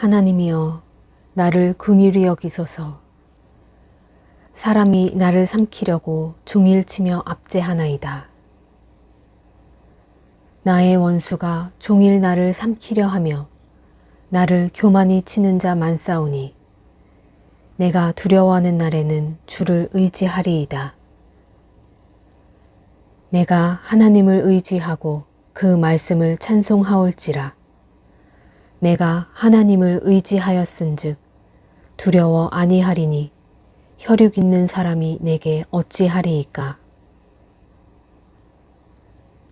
하나님이여 나를 긍휼히 여기소서. 사람이 나를 삼키려고 종일치며 압제하나이다. 나의 원수가 종일 나를 삼키려 하며 나를 교만히 치는 자 많사오니 내가 두려워하는 날에는 주를 의지하리이다. 내가 하나님을 의지하고 그 말씀을 찬송하올지라. 내가 하나님을 의지하였은즉 두려워 아니하리니 혈육 있는 사람이 내게 어찌하리이까.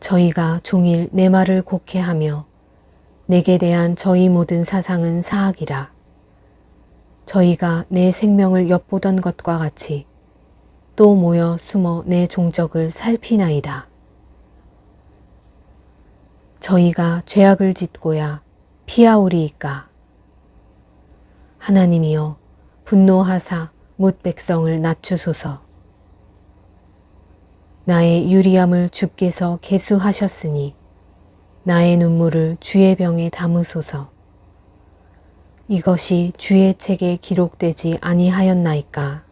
저희가 종일 내 말을 곡해하며 내게 대한 저희 모든 사상은 사악이라. 저희가 내 생명을 엿보던 것과 같이 또 모여 숨어 내 종적을 살피나이다. 저희가 죄악을 짓고야 피하오리이까. 하나님이여 분노하사 뭇 백성을 낮추소서. 나의 유리함을 주께서 개수하셨으니 나의 눈물을 주의 병에 담으소서. 이것이 주의 책에 기록되지 아니하였나이까.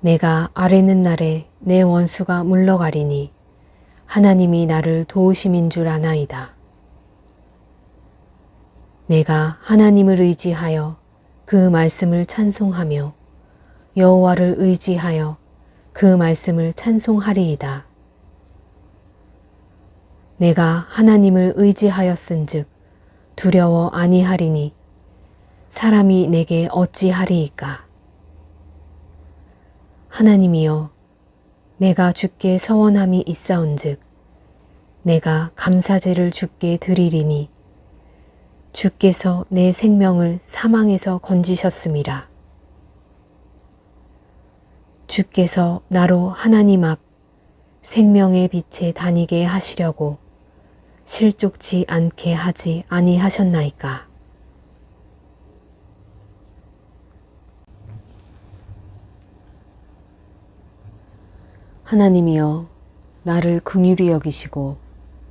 내가 아뢰는 날에 내 원수가 물러가리니 하나님이 나를 도우심인 줄 아나이다. 내가 하나님을 의지하여 그 말씀을 찬송하며 여호와를 의지하여 그 말씀을 찬송하리이다. 내가 하나님을 의지하였은즉 두려워 아니하리니 사람이 내게 어찌하리이까. 하나님이여 내가 주께 서원함이 있사온즉 내가 감사제를 주께 드리리니 주께서 내 생명을 사망에서 건지셨음이라. 주께서 나로 하나님 앞 생명의 빛에 다니게 하시려고 실족치 않게 하지 아니하셨나이까. 하나님이여 나를 긍휼히 여기시고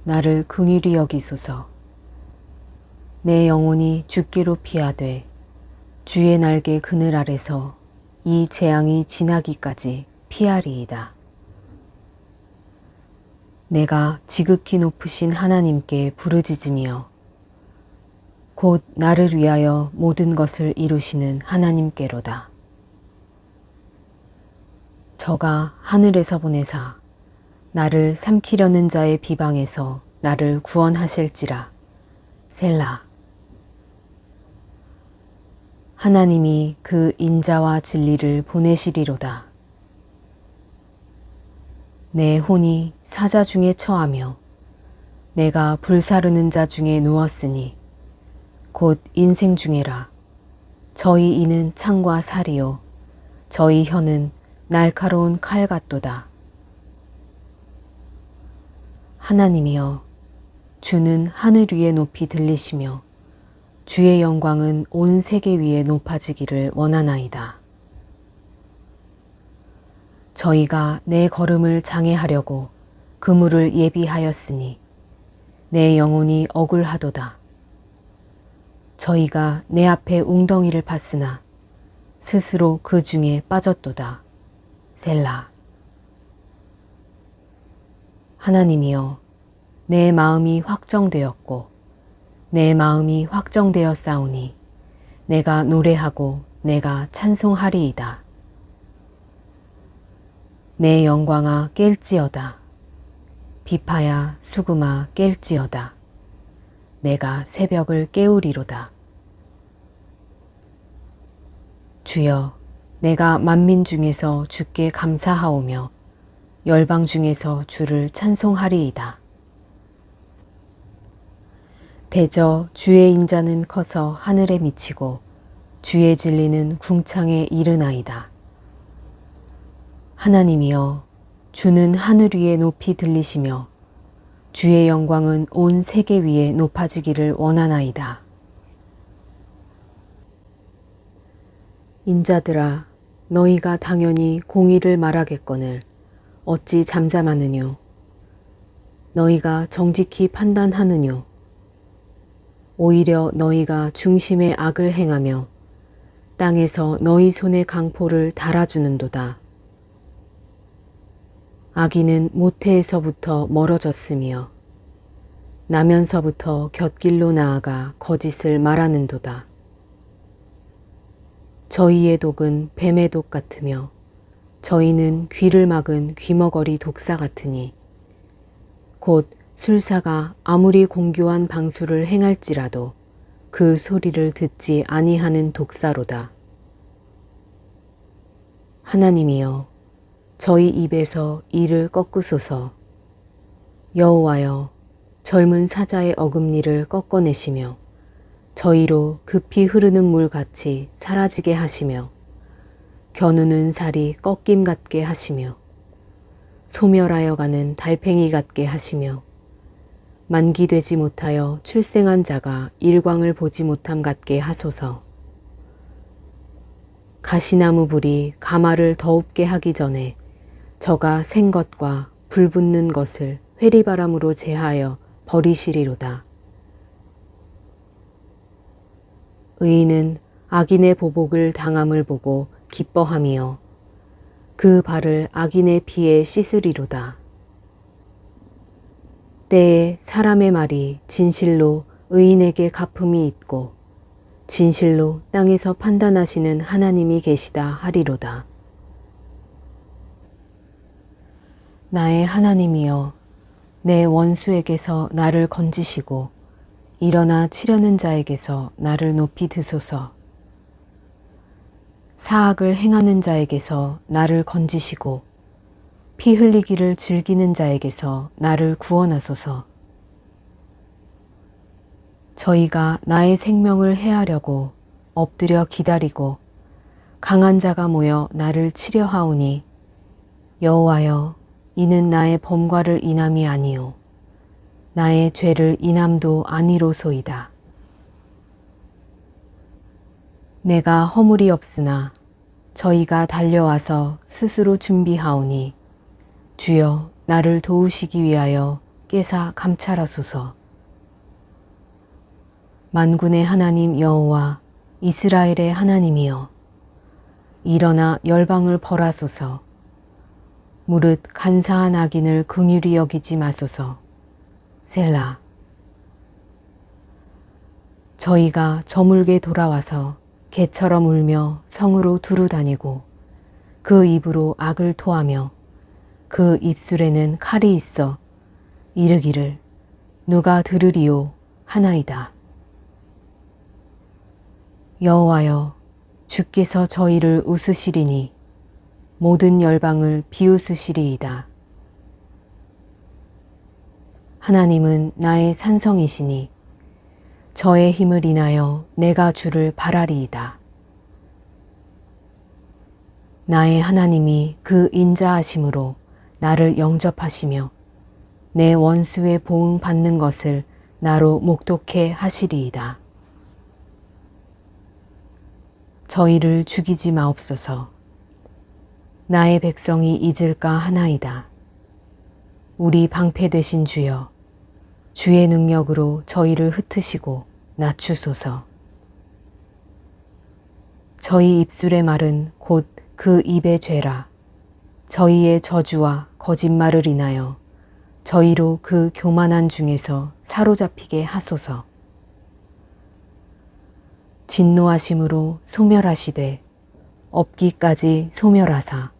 나를 긍휼히 여기소서. 내 영혼이 주께로 피하되 주의 날개 그늘 아래서 이 재앙이 지나기까지 피하리이다. 내가 지극히 높으신 하나님께 부르짖으며 곧 나를 위하여 모든 것을 이루시는 하나님께로다. 저가 하늘에서 보내사 나를 삼키려는 자의 비방에서 나를 구원하실지라 셀라 하나님이 그 인자와 진리를 보내시리로다. 내 혼이 사자 중에 처하며 내가 불사르는 자 중에 누웠으니 곧 인생 중에라. 저희 이는 창과 살이요 저희 혀는 날카로운 칼 같도다. 하나님이여 주는 하늘 위에 높이 들리시며 주의 영광은 온 세계 위에 높아지기를 원하나이다. 저희가 내 걸음을 장애하려고 그물을 예비하였으니 내 영혼이 억울하도다. 저희가 내 앞에 웅덩이를 팠으나 스스로 그 중에 빠졌도다. 셀라. 하나님이여, 내 마음이 확정되었고, 내 마음이 확정되었사오니, 내가 노래하고 내가 찬송하리이다. 내 영광아 깰지어다. 비파야 수금아 깰지어다. 내가 새벽을 깨우리로다. 주여, 내가 만민 중에서 주께 감사하오며 열방 중에서 주를 찬송하리이다. 대저 주의 인자는 커서 하늘에 미치고 주의 진리는 궁창에 이르나이다. 하나님이여 주는 하늘 위에 높이 들리시며 주의 영광은 온 세계 위에 높아지기를 원하나이다. 인자들아 너희가 당연히 공의를 말하겠거늘 어찌 잠잠하느뇨 너희가 정직히 판단하느뇨 오히려 너희가 중심의 악을 행하며 땅에서 너희 손의 강포를 달아주는도다. 아기는 모태에서부터 멀어졌으며 나면서부터 곁길로 나아가 거짓을 말하는도다. 저희의 독은 뱀의 독 같으며 저희는 귀를 막은 귀머거리 독사 같으니 곧 술사가 아무리 공교한 방수를 행할지라도 그 소리를 듣지 아니하는 독사로다. 하나님이여 저희 입에서 이를 꺾으소서 여호와여 젊은 사자의 어금니를 꺾어내시며 저희로 급히 흐르는 물 같이 사라지게 하시며 겨누는 살이 꺾임 같게 하시며 소멸하여 가는 달팽이 같게 하시며 만기되지 못하여 출생한 자가 일광을 보지 못함 같게 하소서. 가시나무 불이 가마를 더웁게 하기 전에 저가 생 것과 불붙는 것을 회리바람으로 제하여 버리시리로다. 의인은 악인의 보복을 당함을 보고 기뻐하며 그 발을 악인의 피에 씻으리로다. 때에 사람의 말이 진실로 의인에게 갚음이 있고 진실로 땅에서 판단하시는 하나님이 계시다 하리로다. 나의 하나님이여 내 원수에게서 나를 건지시고 일어나 치려는 자에게서 나를 높이 드소서. 사악을 행하는 자에게서 나를 건지시고 피 흘리기를 즐기는 자에게서 나를 구원하소서. 저희가 나의 생명을 해하려고 엎드려 기다리고 강한 자가 모여 나를 치려 하오니 여호와여 이는 나의 범과를 인함이 아니요 나의 죄를 인함도 아니로소이다. 내가 허물이 없으나 저희가 달려와서 스스로 준비하오니 주여 나를 도우시기 위하여 깨사 감찰하소서. 만군의 하나님 여호와 이스라엘의 하나님이여 일어나 열방을 벌하소서. 무릇 간사한 악인을 긍휼히 여기지 마소서. 셀라. 저희가 저물게 돌아와서 개처럼 울며 성으로 두루 다니고 그 입으로 악을 토하며 그 입술에는 칼이 있어 이르기를 누가 들으리요 하나이다. 여호와여 주께서 저희를 웃으시리니 모든 열방을 비웃으시리이다. 하나님은 나의 산성이시니 저의 힘을 인하여 내가 주를 바라리이다. 나의 하나님이 그 인자하심으로 나를 영접하시며 내 원수의 보응 받는 것을 나로 목독해 하시리이다. 저희를 죽이지 마옵소서. 나의 백성이 잊을까 하나이다. 우리 방패 되신 주여, 주의 능력으로 저희를 흩으시고 낮추소서. 저희 입술의 말은 곧 그 입의 죄라. 저희의 저주와 거짓말을 인하여 저희로 그 교만한 중에서 사로잡히게 하소서. 진노하심으로 소멸하시되 없기까지 소멸하사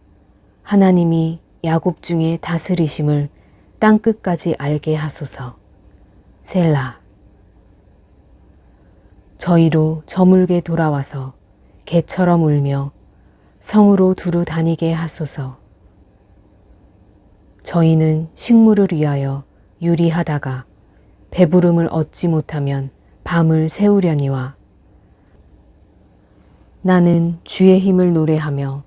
하나님이 야곱 중에 다스리심을 땅 끝까지 알게 하소서. 셀라. 저희로 저물게 돌아와서 개처럼 울며 성으로 두루 다니게 하소서. 저희는 식물을 위하여 유리하다가 배부름을 얻지 못하면 밤을 새우려니와 나는 주의 힘을 노래하며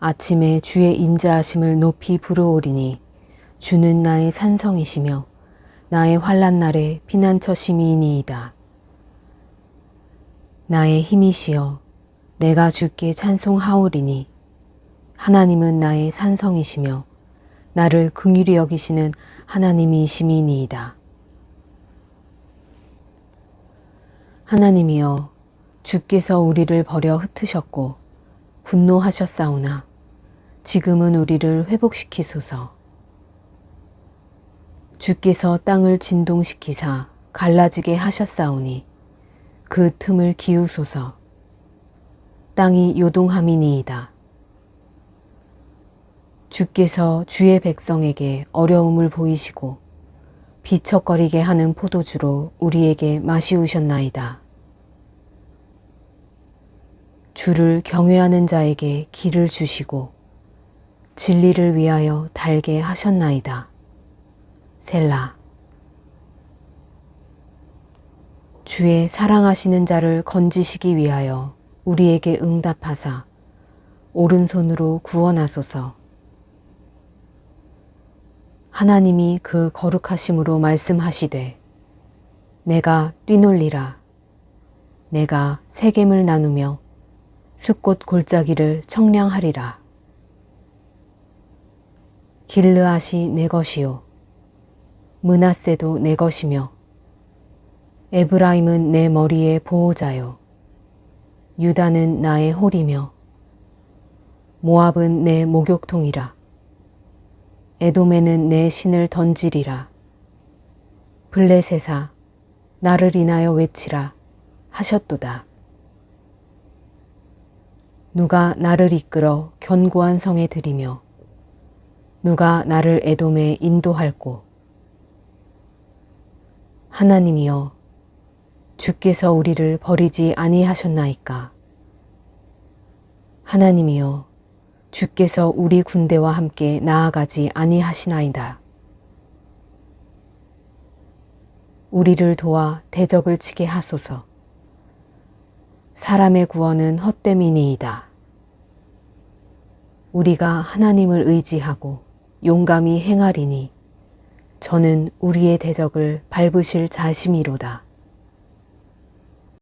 아침에 주의 인자하심을 높이 부르오리니 주는 나의 산성이시며 나의 환란 날에 피난처 심이니이다. 나의 힘이시여 내가 주께 찬송하오리니 하나님은 나의 산성이시며 나를 긍휼히 여기시는 하나님이심이니이다. 하나님이여 주께서 우리를 버려 흩으셨고 분노하셨사오나 지금은 우리를 회복시키소서. 주께서 땅을 진동시키사 갈라지게 하셨사오니 그 틈을 기우소서. 땅이 요동함이니이다. 주께서 주의 백성에게 어려움을 보이시고 비척거리게 하는 포도주로 우리에게 마시우셨나이다. 주를 경외하는 자에게 길을 주시고 진리를 위하여 달게 하셨나이다. 셀라. 주의 사랑하시는 자를 건지시기 위하여 우리에게 응답하사 오른손으로 구원하소서. 하나님이 그 거룩하심으로 말씀하시되 내가 뛰놀리라. 내가 세겜을 나누며 숲꽃 골짜기를 청량하리라. 길르앗이 내 것이요 문하세도 내 것이며 에브라임은 내 머리의 보호자요 유다는 나의 홀이며 모압은 내 목욕통이라 에돔에는 내 신을 던지리라. 블레셋아 나를 인하여 외치라 하셨도다. 누가 나를 이끌어 견고한 성에 들이며 누가 나를 에돔에 인도할꼬 하나님이여 주께서 우리를 버리지 아니하셨나이까 하나님이여 주께서 우리 군대와 함께 나아가지 아니하시나이다. 우리를 도와 대적을 치게 하소서. 사람의 구원은 헛됨이니이다. 우리가 하나님을 의지하고 용감히 행하리니 저는 우리의 대적을 밟으실 자심이로다.